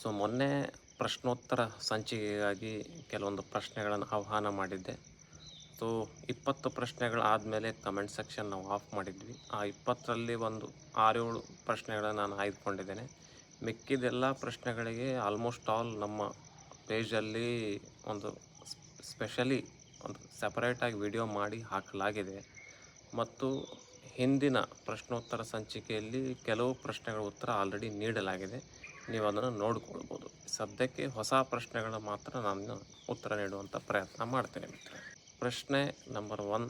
So ಮೊನ್ನೆ ಪ್ರಶ್ನೋತ್ತರ ಸಂಚಿಕೆಗಾಗಿ ಕೆಲವೊಂದು ಪ್ರಶ್ನೆಗಳನ್ನು ಆಹ್ವಾನ ಮಾಡಿದ್ದೆ. ಸೊ ಇಪ್ಪತ್ತು ಪ್ರಶ್ನೆಗಳಾದಮೇಲೆ ಕಮೆಂಟ್ ಸೆಕ್ಷನ್ ನಾವು ಆಫ್ ಮಾಡಿದ್ವಿ. ಆ ಇಪ್ಪತ್ತರಲ್ಲಿ ಒಂದು ಆರೇಳು ಪ್ರಶ್ನೆಗಳನ್ನು ನಾನು ಆಯ್ದುಕೊಂಡಿದ್ದೇನೆ. ಮಿಕ್ಕಿದೆಲ್ಲ ಪ್ರಶ್ನೆಗಳಿಗೆ ಆಲ್ಮೋಸ್ಟ್ ಆಲ್ ನಮ್ಮ ಪೇಜಲ್ಲಿ ಒಂದು ಸ್ಪೆಷಲಿ ಒಂದು ಸೆಪರೇಟಾಗಿ ವಿಡಿಯೋ ಮಾಡಿ ಹಾಕಲಾಗಿದೆ. ಮತ್ತು ಹಿಂದಿನ ಪ್ರಶ್ನೋತ್ತರ ಸಂಚಿಕೆಯಲ್ಲಿ ಕೆಲವು ಪ್ರಶ್ನೆಗಳ ಉತ್ತರ ಆಲ್ರೆಡಿ ನೀಡಲಾಗಿದೆ. ನೀವು ಅದನ್ನು ನೋಡಿಕೊಳ್ಬೋದು. ಸದ್ಯಕ್ಕೆ ಹೊಸ ಪ್ರಶ್ನೆಗಳ ಮಾತ್ರ ನಾನು ಉತ್ತರ ನೀಡುವಂಥ ಪ್ರಯತ್ನ ಮಾಡ್ತೇನೆ ಮಿತ್ರ ಪ್ರಶ್ನೆ ನಂಬರ್ ಒನ್,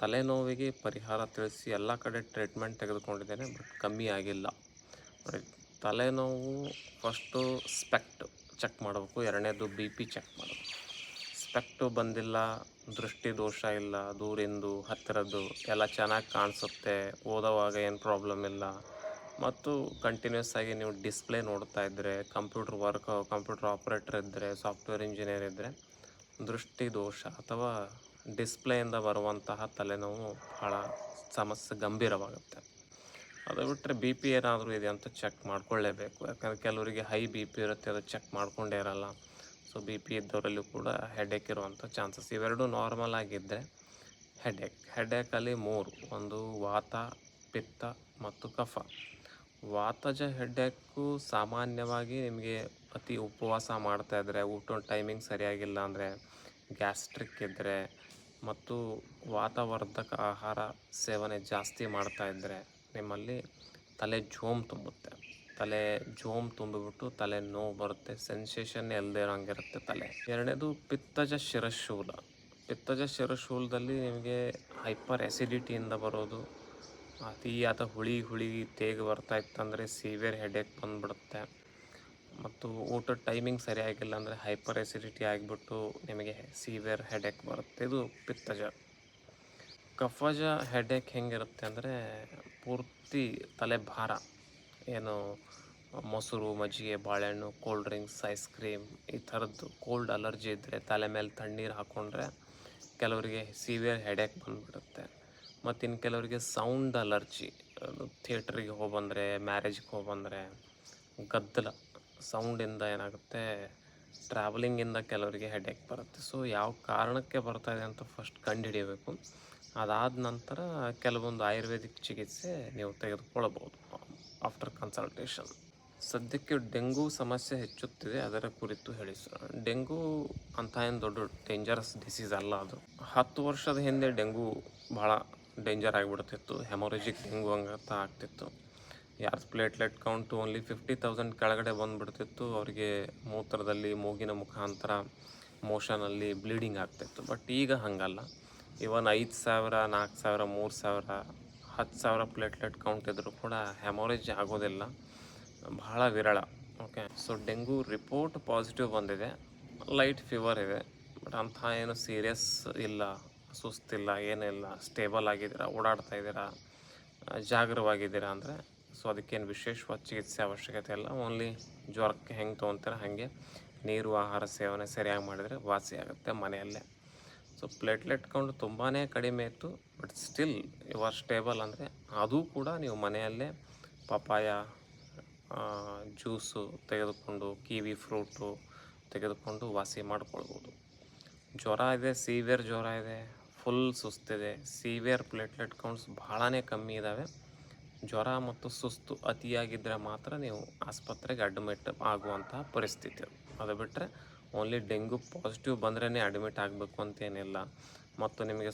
ತಲೆನೋವಿಗೆ ಪರಿಹಾರ ತಿಳಿಸಿ ಎಲ್ಲ ಕಡೆ ಟ್ರೀಟ್ಮೆಂಟ್ ತೆಗೆದುಕೊಂಡಿದ್ದೇನೆ, ಬಟ್ ಕಮ್ಮಿ ಆಗಿಲ್ಲ. ತಲೆನೋವು ಫಸ್ಟು ಸ್ಪೆಕ್ಟ್ ಚೆಕ್ ಮಾಡಬೇಕು, ಎರಡನೇದು ಬಿ ಪಿ ಚೆಕ್ ಮಾಡಬೇಕು. ಸ್ಪೆಕ್ಟು ಬಂದಿಲ್ಲ, ದೃಷ್ಟಿ ದೋಷ ಇಲ್ಲ, ದೂರಿಂದು, ಹತ್ತಿರದ್ದು ಎಲ್ಲ ಚೆನ್ನಾಗಿ ಕಾಣಿಸುತ್ತೆ, ಓದೋವಾಗ ಏನು ಪ್ರಾಬ್ಲಮ್ ಇಲ್ಲ ಮತ್ತು ಕಂಟಿನ್ಯೂಸ್ ಆಗಿ ನೀವು ಡಿಸ್ಪ್ಲೇ ನೋಡ್ತಾ ಇದ್ದರೆ ಕಂಪ್ಯೂಟರ್ ವರ್ಕ್ ಕಂಪ್ಯೂಟರ್ ಆಪ್ರೇಟರ್ ಇದ್ದರೆ ಸಾಫ್ಟ್ವೇರ್ ಇಂಜಿನಿಯರ್ ಇದ್ದರೆ ದೃಷ್ಟಿ ದೋಷ ಅಥವಾ ಡಿಸ್ಪ್ಲೇಯಿಂದ ಬರುವಂತಹ ತಲೆನೋವು ಭಾಳ ಸಮಸ್ಯೆ ಗಂಭೀರವಾಗುತ್ತೆ. ಅದು ಬಿಟ್ಟರೆ ಬಿ ಪಿ ಏನಾದರೂ ಇದೆ ಅಂತ ಚೆಕ್ ಮಾಡ್ಕೊಳ್ಳೇಬೇಕು. ಯಾಕಂದರೆ ಕೆಲವರಿಗೆ ಹೈ ಬಿ ಪಿ ಇರುತ್ತೆ, ಅದು ಚೆಕ್ ಮಾಡಿಕೊಂಡೇ ಇರಲ್ಲ. ಸೊ ಬಿ ಪಿ ಇದ್ದವರಲ್ಲೂ ಕೂಡ ಹೆಡೇಕ್ ಇರುವಂಥ ಚಾನ್ಸಸ್ ಇವೆರಡೂ ನಾರ್ಮಲ್ ಆಗಿದ್ದರೆ ಹೆಡೇಕ್ ಹೆಡೇಕಲ್ಲಿ ಮೂರು, ಒಂದು ವಾತ, ಪಿತ್ತ ಮತ್ತು ಕಫ. ವಾತಜ ಹೆಡ್ಡೇಕು ಸಾಮಾನ್ಯವಾಗಿ ನಿಮಗೆ ಅತಿ ಉಪವಾಸ ಮಾಡ್ತಾ ಇದ್ದರೆ ಊಟ ಟೈಮಿಂಗ್ ಸರಿಯಾಗಿಲ್ಲ ಅಂದರೆ ಗ್ಯಾಸ್ಟ್ರಿಕ್ ಇದ್ದರೆ ಮತ್ತು ವಾತಾವರ್ಧಕ ಆಹಾರ ಸೇವನೆ ಜಾಸ್ತಿ ಮಾಡ್ತಾ ಇದ್ದರೆ ನಿಮ್ಮಲ್ಲಿ ತಲೆ ಜೋಮ್ ತುಂಬುತ್ತೆ. ತಲೆ ಜೋಮ್ ತುಂಬಿಬಿಟ್ಟು ತಲೆ ನೋವು ಬರುತ್ತೆ ಸೆನ್ಸೇಷನ್ ಎಲ್ಲದೇ ಇರೋಂಗಿರುತ್ತೆ ತಲೆ. ಎರಡನೇದು ಪಿತ್ತಜ ಶಿರಶೂಲ. ಪಿತ್ತಜ ಶಿರಶೂಲದಲ್ಲಿ ನಿಮಗೆ ಹೈಪರ್ ಎಸಿಡಿಟಿಯಿಂದ ಬರೋದು ಅತಿಯಾದ ಹುಳಿ ಹುಳಿ ತೇಗ ಬರ್ತಾ ಇತ್ತಂದರೆ ಸಿವಿಯರ್ ಹೆಡೇಕ್ ಬಂದುಬಿಡುತ್ತೆ. ಮತ್ತು ಊಟದ ಟೈಮಿಂಗ್ ಸರಿಯಾಗಿಲ್ಲ ಅಂದರೆ ಹೈಪರ್ ಎಸಿಡಿಟಿ ಆಗಿಬಿಟ್ಟು ನಿಮಗೆ ಸಿವಿಯರ್ ಹೆಡೇಕ್ ಬರುತ್ತೆ. ಇದು ಪಿತ್ತಜ. ಕಫಜ ಹೆಡೇಕ್ ಹೆಂಗಿರುತ್ತೆ ಅಂದರೆ ಪೂರ್ತಿ ತಲೆ ಭಾರ ಏನು ಮೊಸರು, ಮಜ್ಜಿಗೆ, ಬಾಳೆಹಣ್ಣು ಕೋಲ್ಡ್ ಡ್ರಿಂಕ್ಸ್ ಐಸ್ ಕ್ರೀಮ್ ಈ ಥರದ್ದು ಕೋಲ್ಡ್ ಅಲರ್ಜಿ ಇದ್ದರೆ ತಲೆ ಮೇಲೆ ತಣ್ಣೀರು ಹಾಕ್ಕೊಂಡ್ರೆ ಕೆಲವರಿಗೆ ಸಿವಿಯರ್ ಹೆಡೇಕ್ ಬಂದುಬಿಡುತ್ತೆ. ಮತ್ತು ಇನ್ನು ಕೆಲವರಿಗೆ ಸೌಂಡ್ ಅಲರ್ಜಿ ಥಿಯೇಟ್ರಿಗೆ ಹೋಗ್ಬಂದರೆ ಮ್ಯಾರೇಜ್ಗೆ ಹೋಗ್ಬಂದರೆ ಗದ್ದಲ ಸೌಂಡಿಂದ ಏನಾಗುತ್ತೆ ಟ್ರಾವೆಲಿಂಗಿಂದ ಕೆಲವರಿಗೆ ಹೆಡೇಕ್ ಬರುತ್ತೆ. ಸೊ ಯಾವ ಕಾರಣಕ್ಕೆ ಬರ್ತಾ ಇದೆ ಅಂತ ಫಸ್ಟ್ ಕಂಡುಹಿಡಿಯಬೇಕು ಅದಾದ ನಂತರ ಕೆಲವೊಂದು ಆಯುರ್ವೇದಿಕ್ ಚಿಕಿತ್ಸೆ ನೀವು ತೆಗೆದುಕೊಳ್ಳಬಹುದು ಆಫ್ಟರ್ ಕನ್ಸಲ್ಟೇಷನ್ ಸದ್ಯಕ್ಕೆ ಡೆಂಗು ಸಮಸ್ಯೆ ಹೆಚ್ಚುತ್ತಿದೆ, ಅದರ ಕುರಿತು ಹೇಳಿ ಸರ್ ಡೆಂಗು ಅಂತ ಏನು ದೊಡ್ಡ ಡೇಂಜರಸ್ ಡಿಸೀಸ್ ಅಲ್ಲ ಅದು. ಹತ್ತು ವರ್ಷದ ಹಿಂದೆ ಡೆಂಗು ಭಾಳ ಡೇಂಜರ್ ಆಗಿಬಿಡ್ತಿತ್ತು. ಹೆಮೊರೇಜಿಕ್ ಡೆಂಗು ಹಂಗಂತ ಆಗ್ತಿತ್ತು. ಯಾರ್ದು platelet count only fifty thousand ಕೆಳಗಡೆ ಬಂದುಬಿಡ್ತಿತ್ತು. ಅವರಿಗೆ ಮೂತ್ರದಲ್ಲಿ, ಮೂಗಿನ ಮುಖಾಂತರ ಮೋಷನಲ್ಲಿ ಬ್ಲೀಡಿಂಗ್ ಆಗ್ತಿತ್ತು. ಬಟ್ ಈಗ ಹಾಗಲ್ಲ. ಇವನ್ ಐದು ಸಾವಿರ ನಾಲ್ಕು ಸಾವಿರ, ಮೂರು ಸಾವಿರ, ಹತ್ತು ಸಾವಿರ ಪ್ಲೇಟ್ಲೆಟ್ ಕೌಂಟ್ ಇದ್ದರೂ ಕೂಡ ಹೆಮೊರೇಜ್ ಆಗೋದಿಲ್ಲ. ಬಹಳ ವಿರಳ. Okay so dengue report positive ಬಂದಿದೆ. ಲೈಟ್ ಫೀವರ್ ಇದೆ. ಬಟ್ ಅಂಥ ಏನು ಸೀರಿಯಸ್ ಇಲ್ಲ. ಸುಸ್ತಿಲ್ಲ, ಏನಿಲ್ಲ ಸ್ಟೇಬಲ್ ಆಗಿದ್ದೀರಾ, ಓಡಾಡ್ತಾ ಇದ್ದೀರಾ ಜಾಗರವಾಗಿದ್ದೀರಾ ಅಂದರೆ ಸೊ ಅದಕ್ಕೇನು ವಿಶೇಷವಾದ ಚಿಕಿತ್ಸೆ ಅವಶ್ಯಕತೆ ಇಲ್ಲ. ಓನ್ಲಿ ಜ್ವರಕ್ಕೆ ಹೆಂಗೆ ತೊಗೊತೀರ ಹಾಗೆ ನೀರು, ಆಹಾರ, ಸೇವನೆ ಸರಿಯಾಗಿ ಮಾಡಿದರೆ ವಾಸಿ ಆಗುತ್ತೆ ಮನೆಯಲ್ಲೇ. ಸೊ ಪ್ಲೇಟ್ಲೆಟ್ ಕೌಂಟ್ ತುಂಬಾ ಕಡಿಮೆ ಇತ್ತು but still you are stable ಅಂದರೆ ಅದು ಕೂಡ ನೀವು ಮನೆಯಲ್ಲೇ ಪಪಾಯ ಜ್ಯೂಸು ತೆಗೆದುಕೊಂಡು, ಕಿವಿ ಫ್ರೂಟು ತೆಗೆದುಕೊಂಡು ವಾಸಿ ಮಾಡ್ಕೊಳ್ಬೋದು. ಜ್ವರ ಇದೆ ಸೀವಿಯರ್ ಜ್ವರ ಇದೆ ಫುಲ್ ಸುಸ್ತಿದೆ. ಸಿವಿಯರ್ ಪ್ಲೇಟ್ಲೆಟ್ ಕೌಂಟ್ಸ್ ಭಾಳನೇ ಕಮ್ಮಿ ಇದ್ದಾವೆ ಜ್ವರ ಮತ್ತು ಸುಸ್ತು ಅತಿಯಾಗಿದ್ದರೆ ಮಾತ್ರ ನೀವು ಆಸ್ಪತ್ರೆಗೆ ಅಡ್ಮಿಟ್ ಆಗುವಂತಹ ಪರಿಸ್ಥಿತಿ. ಅದು. ಬಿಟ್ಟರೆ ಓನ್ಲಿ ಡೆಂಗು ಪಾಸಿಟಿವ್ ಬಂದ್ರೇ ಅಡ್ಮಿಟ್ ಆಗಬೇಕು ಅಂತೇನಿಲ್ಲ ಮತ್ತು ನಿಮಗೆ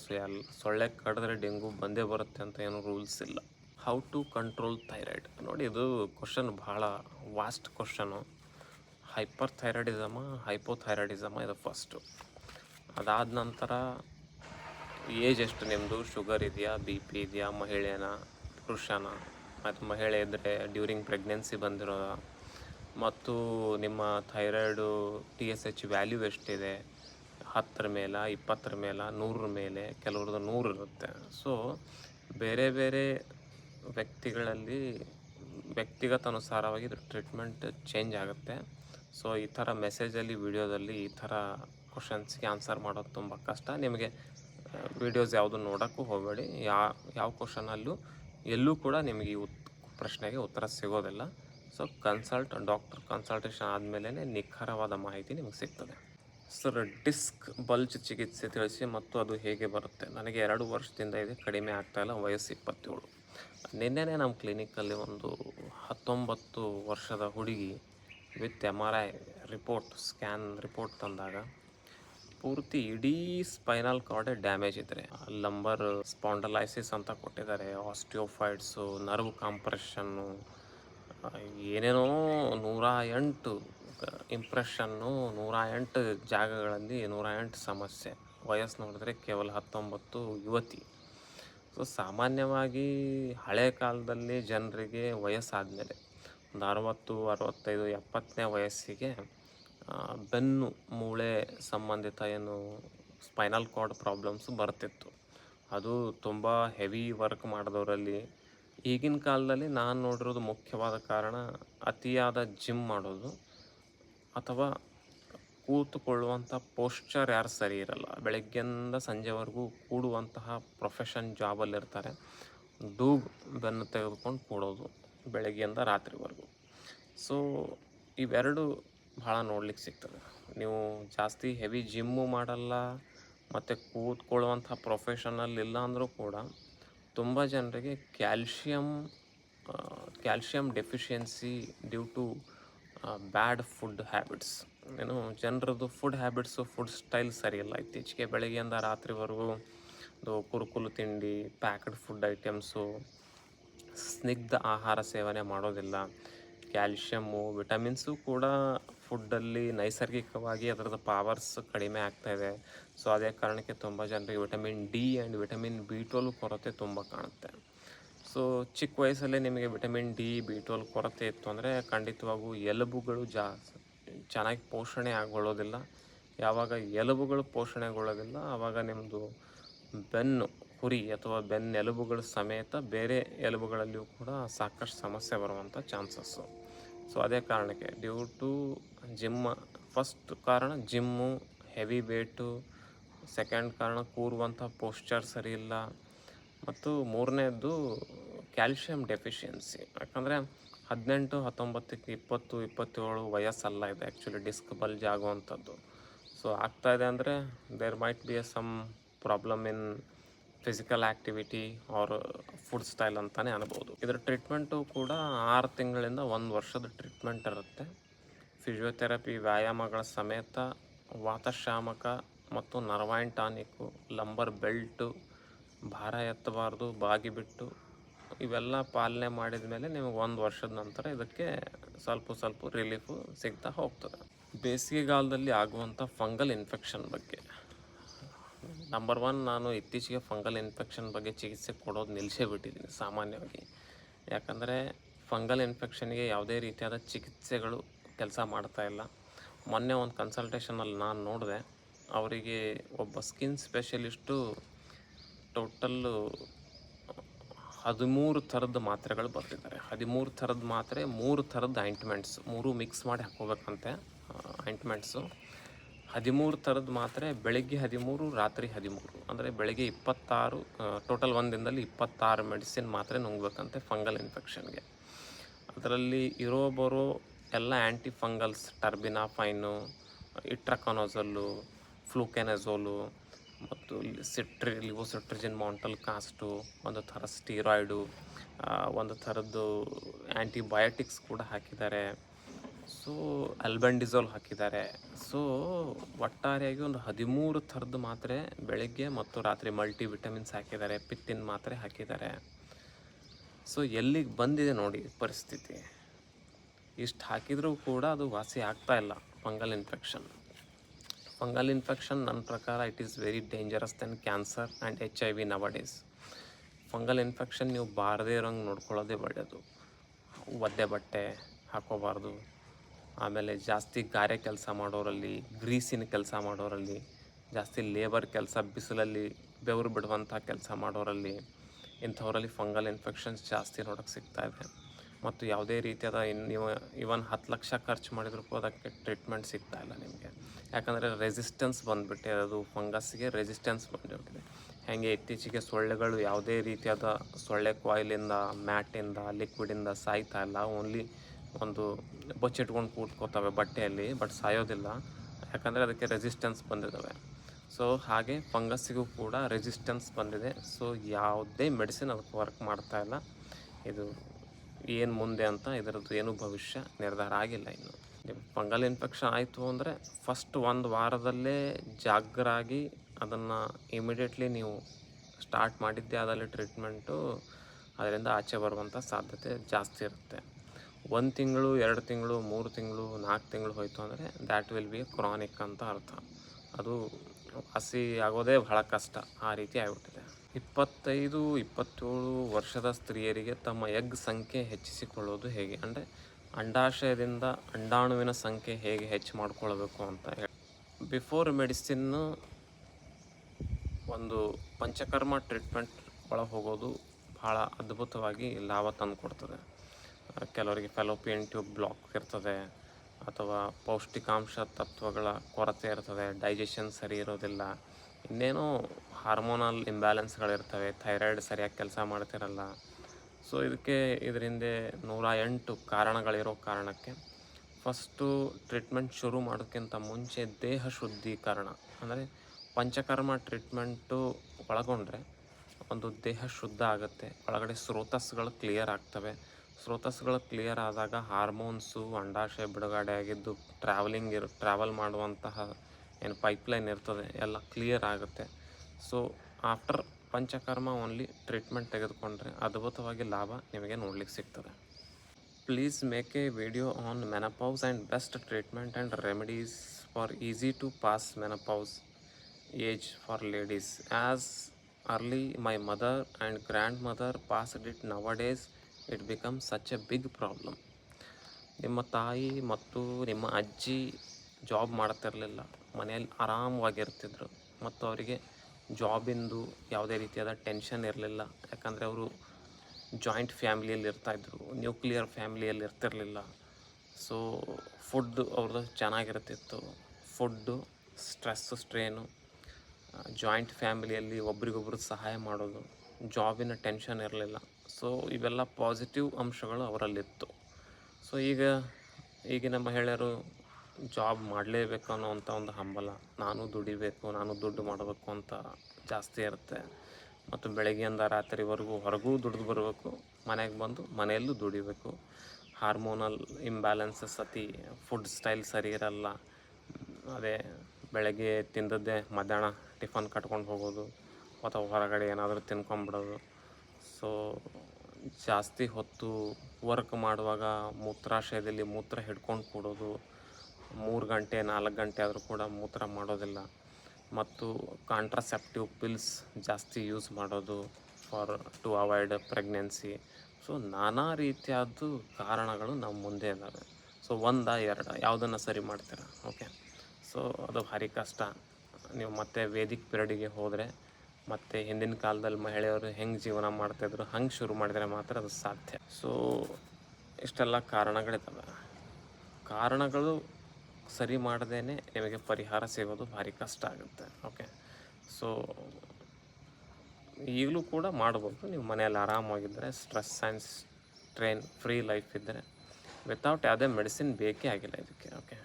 ಸೊಳ್ಳೆ ಕಡಿದ್ರೆ ಡೆಂಗು ಬಂದೇ ಬರುತ್ತೆ ಅಂತ ಏನು ರೂಲ್ಸ್ ಇಲ್ಲ. ಹೌ ಟು ಕಂಟ್ರೋಲ್ ಥೈರಾಯ್ಡ್ ನೋಡಿ, ಇದು ಕ್ವಶನ್ ಭಾಳ vast question hyperthyroidism hypothyroidism ಇದು ಫಸ್ಟು ಅದಾದ ನಂತರ ಏಜ್ ಎಷ್ಟು ನಿಮ್ಮದು ಶುಗರ್ ಇದೆಯಾ ಬಿ ಪಿ ಇದೆಯಾ, ಮಹಿಳೆನ, ಪುರುಷನ? ಮತ್ತು ಮಹಿಳೆ ಇದ್ದರೆ ಡ್ಯೂರಿಂಗ್ ಪ್ರೆಗ್ನೆನ್ಸಿ ಬಂದಿರೋ ಮತ್ತು ನಿಮ್ಮ thyroid T S H value ಎಷ್ಟಿದೆ? ಹತ್ತರ ಮೇಲೆ, ಇಪ್ಪತ್ತರ ಮೇಲೆ, ನೂರರ ಮೇಲೆ? ಕೆಲವ್ರದ್ದು ನೂರು ಇರುತ್ತೆ. ಸೊ ಬೇರೆ ಬೇರೆ ವ್ಯಕ್ತಿಗಳಲ್ಲಿ ವ್ಯಕ್ತಿಗತ ಅನುಸಾರವಾಗಿ ಇದು ಟ್ರೀಟ್ಮೆಂಟ್ ಚೇಂಜ್ ಆಗುತ್ತೆ. ಸೊ ಈ ಥರ ಮೆಸೇಜಲ್ಲಿ ವಿಡಿಯೋದಲ್ಲಿ ಈ ಥರ ಕ್ವಶನ್ಸ್ಗೆ ಆನ್ಸರ್ ಮಾಡೋದು ತುಂಬ ಕಷ್ಟ. ನಿಮಗೆ ವಿಡಿಯೋಸ್ ಯಾವುದು ನೋಡೋಕ್ಕೂ ಹೋಗಬೇಡಿ. ಯಾ, ಯಾವ ಕ್ವಶನಲ್ಲೂ ಎಲ್ಲೂ ಕೂಡ ನಿಮಗೆ ಈ ಉತ್, ಪ್ರಶ್ನೆಗೆ ಉತ್ತರ ಸಿಗೋದಿಲ್ಲ. ಸೊ ಕನ್ಸಲ್ಟ್ ಡಾಕ್ಟರ್ ಕನ್ಸಲ್ಟೇಷನ್ ಆದಮೇಲೆ ನಿಖರವಾದ ಮಾಹಿತಿ ನಿಮಗೆ ಸಿಗ್ತದೆ. ಸರ್ ಡಿಸ್ಕ್ ಬಲ್ಜ್ ಚಿಕಿತ್ಸೆ ತಿಳಿಸಿ ಮತ್ತು ಅದು ಹೇಗೆ ಬರುತ್ತೆ? ನನಗೆ ಎರಡು ವರ್ಷದಿಂದ ಇದೆ ಕಡಿಮೆ ಆಗ್ತಾಯಿಲ್ಲ ವಯಸ್ಸು ಇಪ್ಪತ್ತೇಳು. ನಿನ್ನೆನೇ ನಮ್ಮ ಕ್ಲಿನಿಕ್ಕಲ್ಲಿ ಒಂದು ಹತ್ತೊಂಬತ್ತು ವರ್ಷದ ಹುಡುಗಿ with M R I report scan report ತಂದಾಗ ಪೂರ್ತಿ ಇಡೀ ಸ್ಪೈನಲ್ ಕಾರ್ಡ್ ಡ್ಯಾಮೇಜ್ ಇದ್ರೆ, ಲಂಬರ್ ಸ್ಪಾಂಡಲೈಸಿಸ್ ಅಂತ ಕೊಟ್ಟಿದ್ದಾರೆ ಆಸ್ಟಿಯೋಫೈಡ್ಸು ನರ್ವ್ ಕಾಂಪ್ರೆಷನ್ನು, ಏನೇನೋ ನೂರ ಎಂಟು, ಇಂಪ್ರೆಷನ್ನು ನೂರ ಎಂಟು ಜಾಗಗಳಲ್ಲಿ ನೂರ ಎಂಟು ಸಮಸ್ಯೆ. ವಯಸ್ಸು ನೋಡಿದ್ರೆ ಕೇವಲ ಹತ್ತೊಂಬತ್ತು ಯುವತಿ. ಸೊ, ಸಾಮಾನ್ಯವಾಗಿ ಹಳೆ ಕಾಲದಲ್ಲಿ ಜನರಿಗೆ ವಯಸ್ಸಾದಮೇಲೆ, ಒಂದು ಅರವತ್ತು, ಅರವತ್ತೈದು, ಎಪ್ಪತ್ತನೇ ವಯಸ್ಸಿಗೆ ಬೆನ್ನು ಮೂಳೆ ಸಂಬಂಧಿತ ಏನು ಸ್ಪೈನಲ್ ಕಾರ್ಡ್ ಪ್ರಾಬ್ಲಮ್ಸ್ ಬರ್ತಿತ್ತು. ಅದು ತುಂಬ ಹೆವಿ ವರ್ಕ್ ಮಾಡಿದವರಲ್ಲಿ. ಈಗಿನ ಕಾಲದಲ್ಲಿ ನಾನು ನೋಡಿರೋದು ಮುಖ್ಯವಾದ ಕಾರಣ ಅತಿಯಾದ ಜಿಮ್ ಮಾಡೋದು ಅಥವಾ ಕೂತುಕೊಳ್ಳುವಂಥ ಪೋಶ್ಚರ್ ಯಾರು ಸರಿ ಇರಲ್ಲ. ಬೆಳಗ್ಗೆಯಿಂದ ಸಂಜೆವರೆಗೂ ಕೂಡುವಂತಹ ಪ್ರೊಫೆಷನ್ ಜಾಬಲ್ಲಿರ್ತಾರೆ ಡೂಬ್ ಬೆನ್ನು ತೆಗೆದುಕೊಂಡು ಕೂಡೋದು ಬೆಳಗ್ಗೆಯಿಂದ ರಾತ್ರಿವರೆಗೂ. ಸೊ ಇವೆರಡು ಭಾಳ ನೋಡ್ಲಿಕ್ಕೆ ಸಿಗ್ತದೆ. ನೀವು ಜಾಸ್ತಿ ಹೆವಿ ಜಿಮ್ಮು ಮಾಡಲ್ಲ, ಮತ್ತು ಕೂತ್ಕೊಳ್ಳುವಂಥ ಪ್ರೊಫೆಷನಲ್ ಇಲ್ಲ ಅಂದರೂ ಕೂಡ ತುಂಬ ಜನರಿಗೆ calcium calcium deficiency due to bad food habits. ಏನು ಜನರದ್ದು ಫುಡ್ ಹ್ಯಾಬಿಟ್ಸು, ಫುಡ್ ಸ್ಟೈಲ್ ಸರಿಯಿಲ್ಲ ಇತ್ತೀಚೆಗೆ ಬೆಳಗ್ಗೆಯಿಂದ ರಾತ್ರಿವರೆಗೂ ಇದು ಕುರುಕುಲು ತಿಂಡಿ, ಪ್ಯಾಕ್ಡ್ ಫುಡ್ ಐಟಮ್ಸು, ಸ್ನಿಗ್ಧ ಆಹಾರ ಸೇವನೆ ಮಾಡೋದಿಲ್ಲ. ಕ್ಯಾಲ್ಶಿಯಮ್ಮು, ವಿಟಮಿನ್ಸು ಕೂಡ ಫುಡ್ಡಲ್ಲಿ ನೈಸರ್ಗಿಕವಾಗಿ ಅದರದ್ದು ಪವರ್ಸ್ ಕಡಿಮೆ ಆಗ್ತಾ ಇದೆ. ಸೊ ಅದೇ ಕಾರಣಕ್ಕೆ ತುಂಬ ಜನರಿಗೆ vitamin D and vitamin B twelve ಕೊರತೆ ತುಂಬ ಕಾಣುತ್ತೆ. ಸೊ ಚಿಕ್ಕ ವಯಸ್ಸಲ್ಲೇ ನಿಮಗೆ ವಿಟಮಿನ್ ಡಿ ಬಿ ಟ್ವೆಲ್ ಕೊರತೆ ಇತ್ತು ಅಂದರೆ ಖಂಡಿತವಾಗೂ ಎಲುಬುಗಳು ಜಾ ಚೆನ್ನಾಗಿ ಪೋಷಣೆ ಆಗೊಳ್ಳೋದಿಲ್ಲ. ಯಾವಾಗ ಎಲುಬುಗಳು ಪೋಷಣೆಗೊಳ್ಳೋದಿಲ್ಲ ಆವಾಗ ನಿಮ್ಮದು ಬೆನ್ನು ಹುರಿ ಅಥವಾ ಬೆನ್ನೆಲುಬುಗಳ ಸಮೇತ ಬೇರೆ ಎಲುಬುಗಳಲ್ಲಿಯೂ ಕೂಡ ಸಾಕಷ್ಟು ಸಮಸ್ಯೆ ಬರುವಂಥ ಚಾನ್ಸಸ್ಸು ಸೊ ಅದೇ ಕಾರಣಕ್ಕೆ ಡ್ಯೂ ಟು ಜಿಮ್ ಫಸ್ಟ್ ಕಾರಣ ಜಿಮ್ಮು ಹೆವಿ ವೇಟು ಸೆಕೆಂಡ್ ಕಾರಣ ಕೂರುವಂಥ ಪೋಶ್ಚರ್ ಸರಿ ಇಲ್ಲ. ಮತ್ತು ಮೂರನೇದ್ದು ಕ್ಯಾಲ್ಶಿಯಂ ಡೆಫಿಷಿಯನ್ಸಿ ಯಾಕಂದರೆ ಹದಿನೆಂಟು, ಹತ್ತೊಂಬತ್ತಕ್ಕೆ ಇಪ್ಪತ್ತು, ಇಪ್ಪತ್ತೇಳು ವಯಸ್ಸಲ್ಲ ಇದೆ ಆ್ಯಕ್ಚುಲಿ ಡಿಸ್ಕ್ ಬಲ್ಜ್ ಆಗುವಂಥದ್ದು. ಸೊ ಆಗ್ತಾ ಇದೆ ಅಂದರೆ there might be a some problem in physical activity or food style ಅಂತಲೇ ಅನ್ಬೋದು. ಇದರ ಟ್ರೀಟ್ಮೆಂಟು ಕೂಡ ಆರು ತಿಂಗಳಿಂದ ಒಂದು ವರ್ಷದ ಟ್ರೀಟ್ಮೆಂಟ್ ಇರುತ್ತೆ. ಫಿಸಿಯೋಥೆರಪಿ ವ್ಯಾಯಾಮಗಳ ಸಮೇತ ವಾತಶಾಮಕ ಮತ್ತು ನರ್ವೈನ್ ಟಾನಿಕ್ಕು ಲಂಬರ್ ಬೆಲ್ಟು ಭಾರ ಎತ್ತಬಾರ್ದು, ಬಾಗಿ ಬಿಟ್ಟು ಇವೆಲ್ಲ ಪಾಲನೆ ಮಾಡಿದ ಮೇಲೆ ನಿಮಗೆ ಒಂದು ವರ್ಷದ ನಂತರ ಇದಕ್ಕೆ ಸ್ವಲ್ಪ ಸ್ವಲ್ಪ ರಿಲೀಫು ಸಿಗ್ತಾ ಹೋಗ್ತದೆ. ಬೇಸಿಗೆಗಾಲದಲ್ಲಿ ಆಗುವಂಥ ಫಂಗಲ್ ಇನ್ಫೆಕ್ಷನ್ ಬಗ್ಗೆ. ನಂಬರ್ ಒನ್ ನಾನು ಇತ್ತೀಚೆಗೆ ಫಂಗಲ್ ಇನ್ಫೆಕ್ಷನ್ ಬಗ್ಗೆ ಚಿಕಿತ್ಸೆ ಕೊಡೋದು ನಿಲ್ಲಿಸೇ ಬಿಟ್ಟಿದ್ದೀನಿ, ಸಾಮಾನ್ಯವಾಗಿ. ಯಾಕಂದರೆ ಫಂಗಲ್ ಇನ್ಫೆಕ್ಷನ್ಗೆ ಯಾವುದೇ ರೀತಿಯಾದ ಚಿಕಿತ್ಸೆಗಳು ಕೆಲಸ ಮಾಡ್ತಾ ಇಲ್ಲ. ಮೊನ್ನೆ ಒಂದು ಕನ್ಸಲ್ಟೇಷನಲ್ಲಿ ನಾನು ನೋಡಿದೆ, ಅವರಿಗೆ ಒಬ್ಬ ಸ್ಕಿನ್ ಸ್ಪೆಷಲಿಸ್ಟು ಟೋಟಲ್ಲು ಹದಿಮೂರು ಥರದ ಮಾತ್ರೆಗಳು ಬರ್ತಿದ್ದಾರೆ. ಹದಿಮೂರು ಥರದ ಮಾತ್ರೆ, ಮೂರು ಥರದ ಆಯಿಂಟ್ಮೆಂಟ್ಸ್ ಮೂರು ಮಿಕ್ಸ್ ಮಾಡಿ ಹಾಕೋಬೇಕಂತೆ ಆಯಿಂಟ್ಮೆಂಟ್ಸು ಹದಿಮೂರು ಥರದ ಮಾತ್ರೆ ಬೆಳಗ್ಗೆ ಹದಿಮೂರು, ರಾತ್ರಿ ಹದಿಮೂರು. ಅಂದರೆ ಬೆಳಗ್ಗೆ ಇಪ್ಪತ್ತಾರು ಟೋಟಲ್ ಒಂದು ದಿನದಲ್ಲಿ ಇಪ್ಪತ್ತಾರು ಮೆಡಿಸಿನ್ ಮಾತ್ರೆ ನುಂಗ್ಬೇಕಂತೆ ಫಂಗಲ್ ಇನ್ಫೆಕ್ಷನ್ಗೆ ಅದರಲ್ಲಿ ಇರೋ ಬರೋ ಎಲ್ಲ ಆ್ಯಂಟಿ ಫಂಗಲ್ಸ್ ಟರ್ಬಿನಾಫೈನು ಇಟ್ರಕನೋಸಲ್ಲು ಫ್ಲೂಕೆನಜೋಲು ಮತ್ತು ಸಿಟ್ರಿ ಲಿವೋಸಿಟ್ರಿಜಿನ್ ಮೌಂಟಲ್ ಕಾಸ್ಟು ಒಂದು ಥರ ಸ್ಟೀರಾಯ್ಡು ಒಂದು ಥರದ್ದು ಆ್ಯಂಟಿಬಯೋಟಿಕ್ಸ್ ಕೂಡ ಹಾಕಿದ್ದಾರೆ. ಸೊ ಅಲ್ಬೆಂಡಿಸೋಲ್ ಹಾಕಿದ್ದಾರೆ. ಸೊ ಒಟ್ಟಾರೆಯಾಗಿ ಒಂದು ಹದಿಮೂರು ಥರದ ಮಾತ್ರೆ ಬೆಳಗ್ಗೆ ಮತ್ತು ರಾತ್ರಿ ಮಲ್ಟಿ ವಿಟಮಿನ್ಸ್ ಹಾಕಿದ್ದಾರೆ. ಪಿತ್ತಿನ ಮಾತ್ರೆ ಹಾಕಿದ್ದಾರೆ. ಸೊ ಎಲ್ಲಿಗೆ ಬಂದಿದೆ ನೋಡಿ ಪರಿಸ್ಥಿತಿ. ಇಷ್ಟು ಹಾಕಿದರೂ ಕೂಡ ಅದು ವಾಸಿ ಆಗ್ತಾ ಇಲ್ಲ ಫಂಗಲ್ ಇನ್ಫೆಕ್ಷನ್ ಫಂಗಲ್ ಇನ್ಫೆಕ್ಷನ್ ನನ್ನ ಪ್ರಕಾರ it is very dangerous then cancer and H I V nowadays fungal infection ನೀವು ಬಾರದೇ ಇರೋಂಗೆ ನೋಡ್ಕೊಳ್ಳೋದೇ ಒಳ್ಳೆಯದು ಒದ್ದೆ ಬಟ್ಟೆ ಹಾಕೋಬಾರ್ದು. ಆಮೇಲೆ ಜಾಸ್ತಿ ಗಾರೆ ಕೆಲಸ ಮಾಡೋರಲ್ಲಿ, ಗ್ರೀಸಿನ ಕೆಲಸ ಮಾಡೋರಲ್ಲಿ, ಜಾಸ್ತಿ ಲೇಬರ್ ಕೆಲಸ, ಬಿಸಿಲಲ್ಲಿ ಬೆವರು ಬಿಡುವಂಥ ಕೆಲಸ ಮಾಡೋರಲ್ಲಿ ಇಂಥವರಲ್ಲಿ ಫಂಗಲ್ ಇನ್ಫೆಕ್ಷನ್ಸ್ ಜಾಸ್ತಿ ನೋಡೋಕೆ ಸಿಗ್ತಾ ಇದೆ. ಮತ್ತು ಯಾವುದೇ ರೀತಿಯಾದ ಇನ್ನು ನೀವು ಇವನ್ ಹತ್ತು ಲಕ್ಷ ಖರ್ಚು ಮಾಡಿದ್ರೂ ಕೂಡ ಅದಕ್ಕೆ ಟ್ರೀಟ್ಮೆಂಟ್ ಸಿಗ್ತಾ ಇಲ್ಲ ನಿಮಗೆ. ಯಾಕಂದರೆ ರೆಸಿಸ್ಟೆನ್ಸ್ ಬಂದುಬಿಟ್ಟೆ, ಅದು ಫಂಗಸ್ಗೆ ರೆಸಿಸ್ಟೆನ್ಸ್ ಬಂದುಬಿಟ್ಟಿದೆ ಹಾಗೆ ಇತ್ತೀಚೆಗೆ ಸೊಳ್ಳೆಗಳು ಯಾವುದೇ ರೀತಿಯಾದ ಸೊಳ್ಳೆ ಕಾಯಿಲಿಂದ ಮ್ಯಾಟಿಂದ ಲಿಕ್ವಿಡಿಂದ ಸಾಯ್ತಾ ಇಲ್ಲ. ಓನ್ಲಿ ಒಂದು ಬಚ್ಚಿಟ್ಕೊಂಡು ಕೂತ್ಕೋತವೆ ಬಟ್ಟೆಯಲ್ಲಿ, ಬಟ್ ಸಾಯೋದಿಲ್ಲ. ಯಾಕಂದರೆ ಅದಕ್ಕೆ ರೆಸಿಸ್ಟೆನ್ಸ್ ಬಂದಿದ್ದಾವೆ ಸೊ ಹಾಗೆ ಫಂಗಸ್ಸಿಗೂ ಕೂಡ ರೆಸಿಸ್ಟೆನ್ಸ್ ಬಂದಿದೆ. ಸೊ ಯಾವುದೇ ಮೆಡಿಸಿನ್ ಅದಕ್ಕೆ ವರ್ಕ್ ಮಾಡ್ತಾ ಇಲ್ಲ. ಇದು ಏನು ಮುಂದೆ ಅಂತ ಇದರದ್ದು ಏನು ಭವಿಷ್ಯ ನಿರ್ಧಾರ ಆಗಿಲ್ಲ ಇನ್ನು. ಫಂಗಲ್ ಇನ್ಫೆಕ್ಷನ್ ಆಯಿತು ಅಂದರೆ ಫಸ್ಟ್ ಒಂದು ವಾರದಲ್ಲೇ ಜಾಗ್ರಾಗಿ ಅದನ್ನು ಇಮಿಡಿಯೇಟ್ಲಿ ನೀವು ಸ್ಟಾರ್ಟ್ ಮಾಡಿದ್ದೇ ಆದಲ್ಲಿ ಟ್ರೀಟ್ಮೆಂಟು ಅದರಿಂದ ಆಚೆ ಬರುವಂಥ ಸಾಧ್ಯತೆ ಜಾಸ್ತಿ ಇರುತ್ತೆ. ಒಂದು ತಿಂಗಳು, ಎರಡು ತಿಂಗಳು, ಮೂರು ತಿಂಗಳು ನಾಲ್ಕು ತಿಂಗಳು ಹೋಯಿತು ಅಂದರೆ ದ್ಯಾಟ್ ವಿಲ್ ಬಿ ಕ್ರಾನಿಕ್ ಅಂತ ಅರ್ಥ. ಅದು ಹಸಿ ಆಗೋದೇ ಬಹಳ ಕಷ್ಟ. ಆ ರೀತಿ ಆಗಿಬಿಟ್ಟಿದೆ. ಇಪ್ಪತ್ತೈದು, ಇಪ್ಪತ್ತೇಳು ವರ್ಷದ ಸ್ತ್ರೀಯರಿಗೆ ತಮ್ಮ ಎಗ್ ಸಂಖ್ಯೆ ಹೆಚ್ಚಿಸಿಕೊಳ್ಳೋದು ಹೇಗೆ? ಅಂದರೆ ಅಂಡಾಶಯದಿಂದ ಅಂಡಾಣುವಿನ ಸಂಖ್ಯೆ ಹೇಗೆ ಹೆಚ್ಚು ಮಾಡ್ಕೊಳ್ಬೇಕು ಅಂತ ಹೇಳಿ. ಬಿಫೋರ್ ಮೆಡಿಸಿನ್ನು ಒಂದು ಪಂಚಕರ್ಮ ಟ್ರೀಟ್ಮೆಂಟ್ ಒಳಗೆ ಹೋಗೋದು ಭಾಳ ಅದ್ಭುತವಾಗಿ ಲಾಭ ತಂದು ಕೊಡ್ತದೆ ಕೆಲವರಿಗೆ ಫೆಲೋಪಿಯನ್ ಟ್ಯೂಬ್ ಬ್ಲಾಕ್ ಇರ್ತದೆ ಅಥವಾ ಪೌಷ್ಟಿಕಾಂಶ ತತ್ವಗಳ ಕೊರತೆ ಇರ್ತದೆ ಡೈಜೆಷನ್ ಸರಿ ಇರೋದಿಲ್ಲ, ಇನ್ನೇನೋ ಹಾರ್ಮೋನಲ್ ಇಂಬ್ಯಾಲೆನ್ಸ್ಗಳಿರ್ತವೆ ಥೈರಾಯ್ಡ್ ಸರಿಯಾಗಿ ಕೆಲಸ ಮಾಡ್ತಿರಲ್ಲ. ಸೊ ಇದಕ್ಕೆ ಇದರಿಂದ ನೂರ ಎಂಟು ಕಾರಣಗಳಿರೋ ಕಾರಣಕ್ಕೆ ಫಸ್ಟು ಟ್ರೀಟ್ಮೆಂಟ್ ಶುರು ಮಾಡೋಕ್ಕಿಂತ ಮುಂಚೆ ದೇಹ ಶುದ್ಧೀಕರಣ, ಅಂದರೆ ಪಂಚಕರ್ಮ ಟ್ರೀಟ್ಮೆಂಟು ಒಳಗೊಂಡ್ರೆ ಒಂದು ದೇಹ ಶುದ್ಧ ಆಗುತ್ತೆ, ಒಳಗಡೆ ಸ್ರೋತಸ್ಗಳು ಕ್ಲಿಯರ್ ಆಗ್ತವೆ. ಸ್ರೋತಸ್ಗಳು ಕ್ಲಿಯರ್ ಆದಾಗ ಹಾರ್ಮೋನ್ಸು ಅಂಡಾಶಯ ಬಿಡುಗಡೆ ಆಗಿದ್ದು ಟ್ರಾವೆಲಿಂಗ್ ಇರು ಟ್ರಾವೆಲ್ ಮಾಡುವಂತಹ ಏನು ಪೈಪ್ಲೈನ್ ಇರ್ತದೆ, ಎಲ್ಲ ಕ್ಲಿಯರ್ ಆಗುತ್ತೆ. So after panchakarma only treatment ತೆಗೆದುಕೊಂಡ್ರೆ ಅದ್ಭುತವಾಗಿ ಲಾಭ ನಿಮಗೆ ನೋಡ್ಲಿಕ್ಕೆ ಸಿಗ್ತದೆ. Please make a video on menopause and best treatment and remedies for easy to pass menopause age for ladies as early my mother and grandmother passed it nowadays it become such a big problem ನಿಮ್ಮ ತಾಯಿ ಮತ್ತು ನಿಮ್ಮ ಅಜ್ಜಿ job ಮಾಡ್ತಿರಲಿಲ್ಲ. ಮನೆಯಲ್ಲಿ ಆರಾಮವಾಗಿರ್ತಿದ್ರು. ಮತ್ತು ಅವರಿಗೆ ಜಾಬಿಂದು ಯಾವುದೇ ರೀತಿಯಾದ ಟೆನ್ಷನ್ ಇರಲಿಲ್ಲ. ಯಾಕಂದರೆ ಅವರು ಜಾಯಿಂಟ್ ಫ್ಯಾಮಿಲಿಯಲ್ಲಿ ಇರ್ತಾಯಿದ್ರು ನ್ಯೂಕ್ಲಿಯರ್ ಫ್ಯಾಮಿಲಿಯಲ್ಲಿ ಇರ್ತಿರಲಿಲ್ಲ. ಸೊ ಫುಡ್ ಅವ್ರದ್ದು ಚೆನ್ನಾಗಿರ್ತಿತ್ತು. ಫುಡ್ಡು ಸ್ಟ್ರೆಸ್ಸು ಸ್ಟ್ರೇನು ಜಾಯಿಂಟ್ ಫ್ಯಾಮಿಲಿಯಲ್ಲಿ ಒಬ್ರಿಗೊಬ್ರು ಸಹಾಯ ಮಾಡೋದು ಜಾಬಿನ ಟೆನ್ಷನ್ ಇರಲಿಲ್ಲ. ಸೊ ಇವೆಲ್ಲ ಪಾಸಿಟಿವ್ ಅಂಶಗಳು ಅವರಲ್ಲಿತ್ತು. ಸೊ ಈಗ, ಈಗಿನ ಮಹಿಳೆಯರು ಜಾಬ್ ಮಾಡಲೇಬೇಕು ಅನ್ನೋವಂಥ ಒಂದು ಹಂಬಲ. ನಾನು ದುಡಿಬೇಕು, ನಾನು ದುಡ್ಡು ಮಾಡಬೇಕು ಅಂತ ಜಾಸ್ತಿ ಇರುತ್ತೆ. ಮತ್ತು ಬೆಳಗ್ಗೆಯಿಂದ ರಾತ್ರಿವರೆಗೂ ಹೊರಗೂ ದುಡಿದು ಬರಬೇಕು, ಮನೆಗೆ ಬಂದು ಮನೆಯಲ್ಲೂ ದುಡಿಬೇಕು. ಹಾರ್ಮೋನಲ್ ಇಂಬ್ಯಾಲೆನ್ಸಸ್ ಅತಿ ಫುಡ್ ಸ್ಟೈಲ್ ಸರಿ ಇರಲ್ಲ. ಅದೇ, ಬೆಳಗ್ಗೆ ತಿಂದದ್ದೇ ಮಧ್ಯಾಹ್ನ ಟಿಫನ್ ಕಟ್ಕೊಂಡು ಹೋಗೋದು, ಅಥವಾ ಹೊರಗಡೆ ಏನಾದರೂ ತಿನ್ಕೊಂಬಿಡೋದು. ಸೊ, ಜಾಸ್ತಿ ಹೊತ್ತು ವರ್ಕ್ ಮಾಡುವಾಗ ಮೂತ್ರಾಶಯದಲ್ಲಿ ಮೂತ್ರ ಹಿಡ್ಕೊಂಡು ಕೂಡೋದು, ಮೂರು ಗಂಟೆ, ನಾಲ್ಕು ಗಂಟೆ ಆದರೂ ಕೂಡ ಮೂತ್ರ ಮಾಡೋದಿಲ್ಲ. ಮತ್ತು ಕಾಂಟ್ರಾಸೆಪ್ಟಿವ್ ಪಿಲ್ಸ್ ಜಾಸ್ತಿ ಯೂಸ್ ಮಾಡೋದು for to avoid pregnancy so ನಾನಾ ರೀತಿಯಾದ್ದು ಕಾರಣಗಳು ನಮ್ಮ ಮುಂದೆ ಇದ್ದಾವೆ ಸೊ ಒಂದ, ಎರಡ, ಯಾವುದನ್ನು ಸರಿ ಮಾಡ್ತೀರಾ? ಓಕೆ ಸೊ ಅದು ಭಾರಿ ಕಷ್ಟ. ನೀವು ಮತ್ತೆ ವೇದಿಕ್ ಪಿರಿಯಡಿಗೆ ಹೋದರೆ ಮತ್ತು ಹಿಂದಿನ ಕಾಲದಲ್ಲಿ ಮಹಿಳೆಯರು ಹೆಂಗೆ ಜೀವನ ಮಾಡ್ತಾಯಿದ್ರು ಹಂಗೆ ಶುರು ಮಾಡಿದರೆ ಮಾತ್ರ ಅದು ಸಾಧ್ಯ. ಸೊ ಇಷ್ಟೆಲ್ಲ ಕಾರಣಗಳಿದ್ದಾವೆ ಕಾರಣಗಳು ಸರಿ ಮಾಡದೇ ನಿಮಗೆ ಪರಿಹಾರ ಸಿಗೋದು ಭಾರಿ ಕಷ್ಟ ಆಗುತ್ತೆ. ಓಕೆ ಸೊ ಈಗಲೂ ಕೂಡ ಮಾಡ್ಬೋದು. ನೀವು ಮನೆಯಲ್ಲಿ ಆರಾಮಾಗಿದ್ದರೆ stress and strain free life ಇದ್ದರೆ ವಿತೌಟ್ ಯಾವುದೇ ಮೆಡಿಸಿನ್ ಬೇಕೇ ಆಗಿಲ್ಲ ಇದಕ್ಕೆ. ಓಕೆ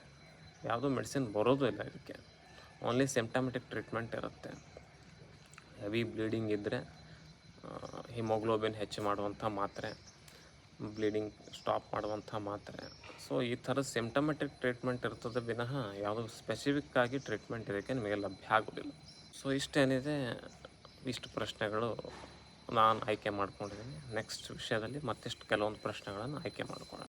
ಯಾವುದೂ ಮೆಡಿಸಿನ್ ಬರೋದು ಇಲ್ಲ ಇದಕ್ಕೆ. ಓನ್ಲಿ ಸಿಂಪ್ಟಮೆಟಿಕ್ ಟ್ರೀಟ್ಮೆಂಟ್ ಇರುತ್ತೆ. ಹೆವಿ ಬ್ಲೀಡಿಂಗ್ ಇದ್ದರೆ ಹಿಮೋಗ್ಲೋಬಿನ್ ಹೆಚ್ಚು ಮಾಡುವಂಥ ಮಾತ್ರೆ ಬ್ಲೀಡಿಂಗ್ ಸ್ಟಾಪ್ ಮಾಡುವಂಥ ಮಾತ್ರೆ. ಸೊ ಈ ಥರ ಸಿಂಪ್ಟಮೆಟಿಕ್ ಟ್ರೀಟ್ಮೆಂಟ್ ಇರ್ತದೆ ವಿನಃ ಯಾವುದೋ ಸ್ಪೆಸಿಫಿಕ್ ಆಗಿ ಟ್ರೀಟ್ಮೆಂಟ್ ಇದಕ್ಕೆ ನಿಮಗೆ ಲಭ್ಯ ಆಗೋದಿಲ್ಲ. ಸೊ ಇಷ್ಟೇನಿದೆ, ಇಷ್ಟು ಪ್ರಶ್ನೆಗಳು ನಾನು ಆಯ್ಕೆ ಮಾಡ್ಕೊಂಡಿದ್ದೀನಿ. ನೆಕ್ಸ್ಟ್ ವಿಷಯದಲ್ಲಿ ಮತ್ತಿಷ್ಟು ಕೆಲವೊಂದು ಪ್ರಶ್ನೆಗಳನ್ನು ಆಯ್ಕೆ ಮಾಡ್ಕೊಳ್ಳೋಣ.